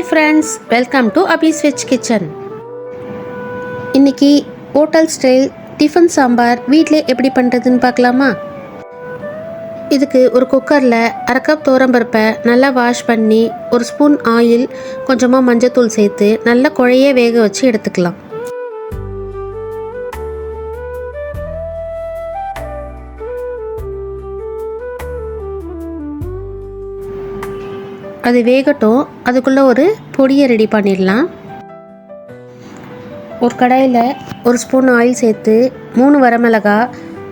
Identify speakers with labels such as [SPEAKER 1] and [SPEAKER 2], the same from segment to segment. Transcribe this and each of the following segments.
[SPEAKER 1] Hi friends welcome to Abi's veg kitchen இன்னைக்கு hotel style tiffin sambar வீட்டிலே எப்படி பண்ணுறதுன்னு பார்க்கலாமா? இதுக்கு ஒரு குக்கரில் அரை கப் பருப்பை நல்லா வாஷ் பண்ணி ஒரு ஸ்பூன் ஆயில் கொஞ்சமாக மஞ்சத்தூள் சேர்த்து நல்லா குழைய வேக வச்சு எடுத்துக்கலாம். அது வேகட்டும். அதுக்குள்ளே ஒரு பொடியை ரெடி பண்ணிடலாம். ஒரு கடாயில் ஒரு ஸ்பூன் ஆயில் சேர்த்து மூணு வரமிளகா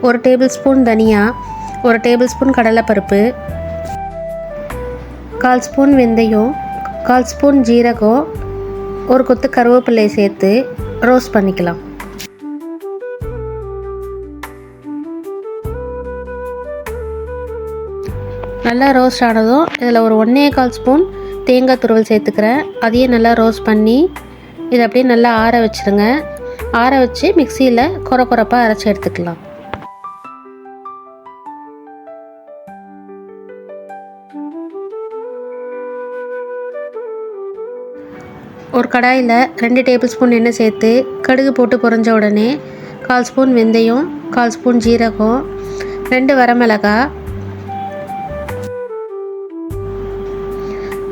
[SPEAKER 1] ஒரு டேபிள் ஸ்பூன் தனியா ஒரு டேபிள் ஸ்பூன் கடலைப்பருப்பு கால் ஸ்பூன் வெந்தயம் கால் ஸ்பூன் ஜீரகம் ஒரு கொத்து கருவேப்பிலை சேர்த்து ரோஸ்ட் பண்ணிக்கலாம். நல்லா ரோஸ்ட் ஆனதும் இதில் ஒரு ஒன்றே கால் ஸ்பூன் தேங்காய் துருவல் சேர்த்துக்கிறேன். அதையும் நல்லா ரோஸ்ட் பண்ணி இதை அப்படியே நல்லா ஆற வச்சுருங்க. ஆற வச்சு மிக்சியில் குறை குறைப்பாக அரைச்சி எடுத்துக்கலாம். ஒரு கடாயில் ரெண்டு டேபிள் ஸ்பூன் எண்ணெய் சேர்த்து கடுகு போட்டு பொரிஞ்ச உடனே கால் ஸ்பூன் வெந்தயம் கால் ஸ்பூன் ஜீரகம் ரெண்டு வரமிளகாய்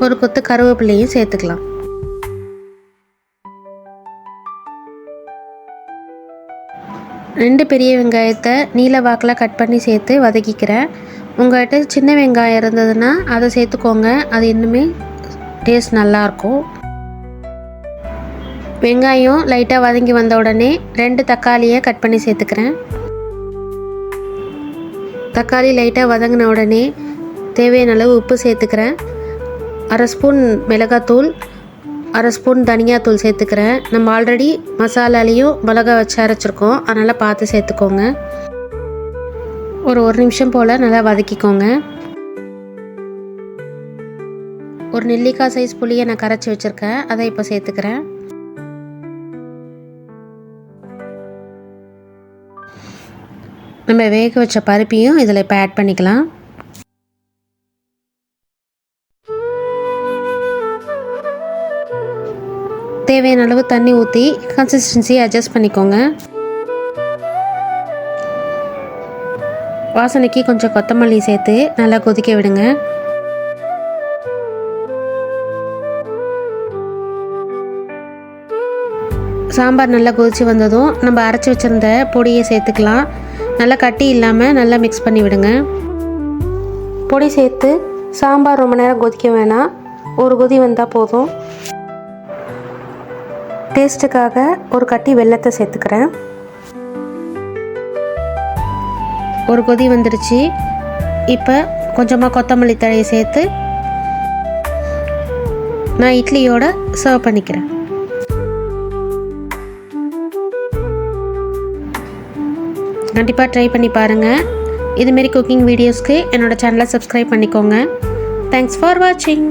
[SPEAKER 1] ஒரு கொத்து கருவேப்பிலையும் சேர்த்துக்கலாம். ரெண்டு பெரிய வெங்காயத்தை நீல வாக்கில் கட் பண்ணி சேர்த்து வதக்கிக்கிறேன். உங்கள்கிட்ட சின்ன வெங்காயம் இருந்ததுன்னா அதை சேர்த்துக்கோங்க. அது இன்னுமே டேஸ்ட் நல்லாயிருக்கும் வெங்காயம் லைட்டாக வதங்கி வந்த உடனே ரெண்டு தக்காளியை கட் பண்ணி சேர்த்துக்கிறேன். தக்காளி லைட்டாக வதங்கின உடனே தேவையான அளவு உப்பு சேர்த்துக்கிறேன். அரை ஸ்பூன் மிளகாத்தூள் அரை ஸ்பூன் தனியாத்தூள் சேர்த்துக்கிறேன். நம்ம ஆல்ரெடி மசாலாலேயும் மிளகா வச்சு அரைச்சிருக்கோம். அதனால் பார்த்து சேர்த்துக்கோங்க. ஒரு ஒரு நிமிஷம் போல் நல்லா வதக்கிக்கோங்க. ஒரு நெல்லிக்காய் சைஸ் புளியை நான் கரைச்சி வச்சுருக்கேன். அதை இப்போ சேர்த்துக்கிறேன். நம்ம வேக வச்ச பருப்பையும் இதில் இப்போ ஆட் பண்ணிக்கலாம். தேவையான அளவு தண்ணி ஊற்றி கன்சிஸ்டன்சியை அட்ஜஸ்ட் பண்ணிக்கோங்க. வாசனைக்கு கொஞ்சம் கொத்தமல்லி சேர்த்து நல்லா கொதிக்க விடுங்க. சாம்பார் நல்லா கொதித்து வந்ததும் நம்ம அரைச்சி வச்சுருந்த பொடியை சேர்த்துக்கலாம். நல்லா கட்டி இல்லாமல் நல்லா மிக்ஸ் பண்ணி விடுங்க. பொடி சேர்த்து சாம்பார் ரொம்ப நேரம் கொதிக்க வேணாம். ஒரு கொதி வந்தால் போதும். டேஸ்ட்டுக்காக ஒரு கட்டி வெள்ளத்தை சேர்த்துக்கிறேன். ஒரு கொதி வந்துடுச்சு இப்போ கொஞ்சமாக கொத்தமல்லி தழையை சேர்த்து நான் இட்லியோட சர்வ் பண்ணிக்கிறேன். கண்டிப்பாக ட்ரை பண்ணி பாருங்கள் இதுமாரி குக்கிங் வீடியோஸ்க்கு என்னோடய சேனலை சப்ஸ்கிரைப் பண்ணிக்கோங்க. தேங்க்ஸ் ஃபார் வாட்சிங்